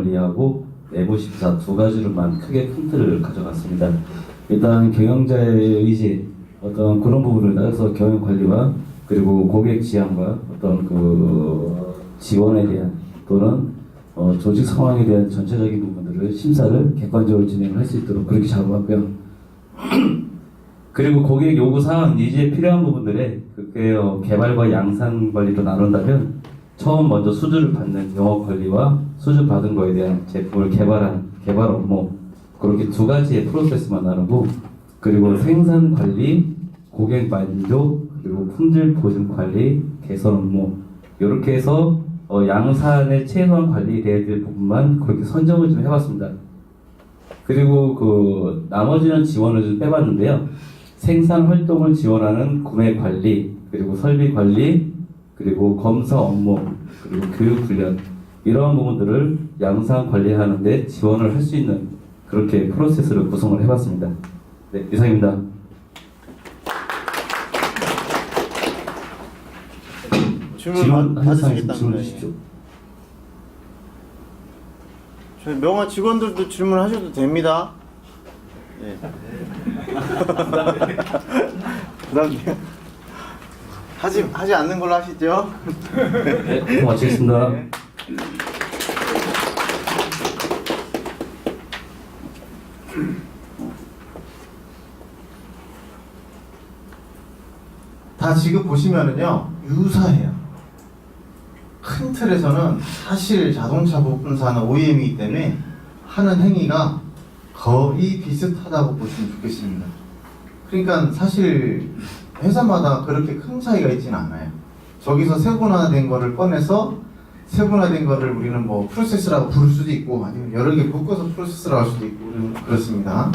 관리하고 내부 심사 두 가지로만 크게 큰 틀을 가져갔습니다. 일단 경영자의 의지 어떤 그런 부분을 따라서 경영 관리와 그리고 고객 지향과 어떤 그 지원에 대한 또는 어, 조직 상황에 대한 전체적인 부분들을 심사를 객관적으로 진행할 수 있도록 그렇게 잡아왔고요. 그리고 고객 요구 사항 니즈에 필요한 부분들에 그게 어, 개발과 양산 관리로 나눈다면 처음 먼저 수주를 받는 영업 관리와 수주 받은 거에 대한 제품을 개발한 개발 업무 그렇게 두 가지의 프로세스만 나누고 그리고 생산 관리, 고객 만족 그리고 품질 보증 관리, 개선 업무 이렇게 해서 어, 양산의 최소한 대해 될 부분만 그렇게 선정을 좀 해봤습니다. 그리고 그 나머지는 지원을 좀 빼봤는데요. 생산 활동을 지원하는 구매 관리, 그리고 설비 관리, 그리고 검사 업무, 그리고 교육 훈련 이러한 부분들을 양산 관리하는 데 지원을 할 수 있는 그렇게 프로세스를 구성을 해봤습니다. 네, 이상입니다. 질문 질문 받- 한 사람 받으시겠다는 질문 거예요. 주십시오. 저희 명화 직원들도 질문하셔도 됩니다. 예. 부담돼요. 하지 하지 않는 걸로 하시죠. 네, 마치겠습니다. 다 지금 보시면은요 유사해요. 큰 틀에서는 사실 자동차 부품사는 OEM이기 때문에 하는 행위가 거의 비슷하다고 보시면 좋겠습니다. 그러니까 사실 회사마다 그렇게 큰 차이가 있지는 않아요. 저기서 세분화된 거를 꺼내서 세분화된 거를 우리는 뭐 프로세스라고 부를 수도 있고 아니면 여러 개 묶어서 프로세스라고 할 수도 있고 그렇습니다.